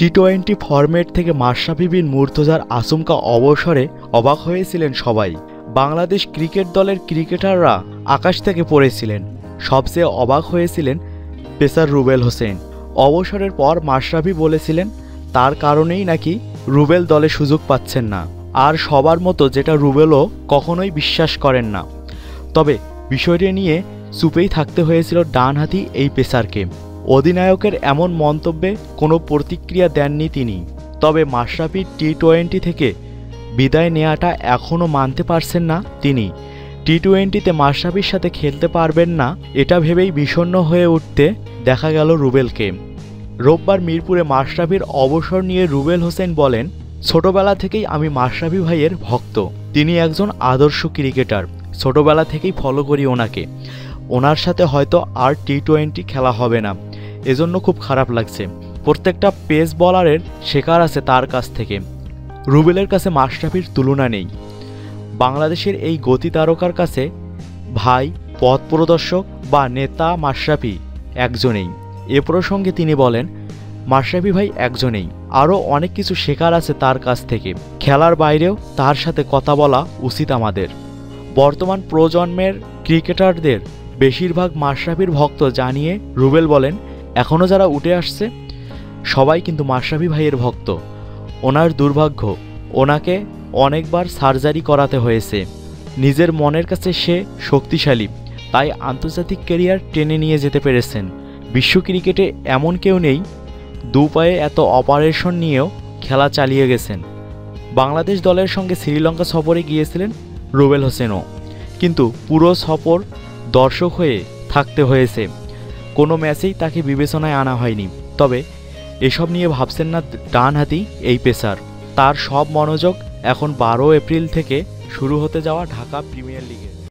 T twenty format থেকে মাশরাফি বিন মুর্তজার আচমকা অবসরে অবাক হয়েছিলেন সবাই। বাংলাদেশ ক্রিকেট দলের ক্রিকেটাররা আকাশ থেকে পড়েছিলেন। সবচেয়ে অবাক হয়েছিলেন পেসার রুবেল হোসেন। অবসরের পর মাশরাফি বলেছিলেন, তার কারণেই নাকি রুবেল দলে সুযোগ পাচ্ছেন না। আর সবার মতো যেটা রুবেলও কখনোই বিশ্বাস করেন না। তবে বিষয়টি নিয়ে চুপেই থাকতে হয়েছিল ডানহাতি এই পেসারকে। অধিনায়কের এমন মন্তব্যে কোনো প্রতিক্রিয়া দেননি তিনি। তবে মাশরাফি টি টোয়েন্টি থেকে বিদায় নেওয়াটা এখনও মানতে পারছেন না তিনি। টি টোয়েন্টিতে মাশরাফির সাথে খেলতে পারবেন না, এটা ভেবেই বিষণ্ণ হয়ে উঠতে দেখা গেল রুবেলকে। রোববার মিরপুরে মাশরাফির অবসর নিয়ে রুবেল হোসেন বলেন, ছোটবেলা থেকেই আমি মাশরাফি ভাইয়ের ভক্ত। তিনি একজন আদর্শ ক্রিকেটার। ছোটবেলা থেকেই ফলো করি ওনাকে। ওনার সাথে হয়তো আর টি টোয়েন্টি খেলা হবে না। এজন্য খুব খারাপ লাগছে। প্রত্যেকটা পেস বলারের শেখার আছে তার কাছ থেকে। রুবেলের কাছে মাশরাফির তুলনা নেই। বাংলাদেশের এই গতি তারকার কাছে ভাই, পথ প্রদর্শক বা নেতা মাশরাফি একজনেই। এ প্রসঙ্গে তিনি বলেন, মাশরাফি ভাই একজনেই। আরও অনেক কিছু শেখার আছে তার কাছ থেকে। খেলার বাইরেও তার সাথে কথা বলা উচিত আমাদের। বর্তমান প্রজন্মের ক্রিকেটারদের বেশিরভাগ মাশরাফির ভক্ত জানিয়ে রুবেল বলেন এখনও যারা উঠে আসছে, সবাই কিন্তু মাশরাফি ভাইয়ের ভক্ত। ওনার দুর্ভাগ্য, ওনাকে অনেকবার সার্জারি করাতে হয়েছে। নিজের মনের কাছে সে শক্তিশালী, তাই আন্তর্জাতিক ক্যারিয়ার টেনে নিয়ে যেতে পেরেছেন। বিশ্ব ক্রিকেটে এমন কেউ নেই, দু পায়ে এত অপারেশন নিয়েও খেলা চালিয়ে গেছেন। বাংলাদেশ দলের সঙ্গে শ্রীলঙ্কা সফরে গিয়েছিলেন রুবেল হোসেনও। কিন্তু পুরো সফর দর্শক হয়ে থাকতে হয়েছে। কোনো ম্যাচেই তাকে বিবেচনায় আনা হয়নি। তবে এসব নিয়ে ভাবছেন না ডানহাতি এই পেসার। তার সব মনোযোগ এখন বারো এপ্রিল থেকে শুরু হতে যাওয়া ঢাকা প্রিমিয়ার লিগে।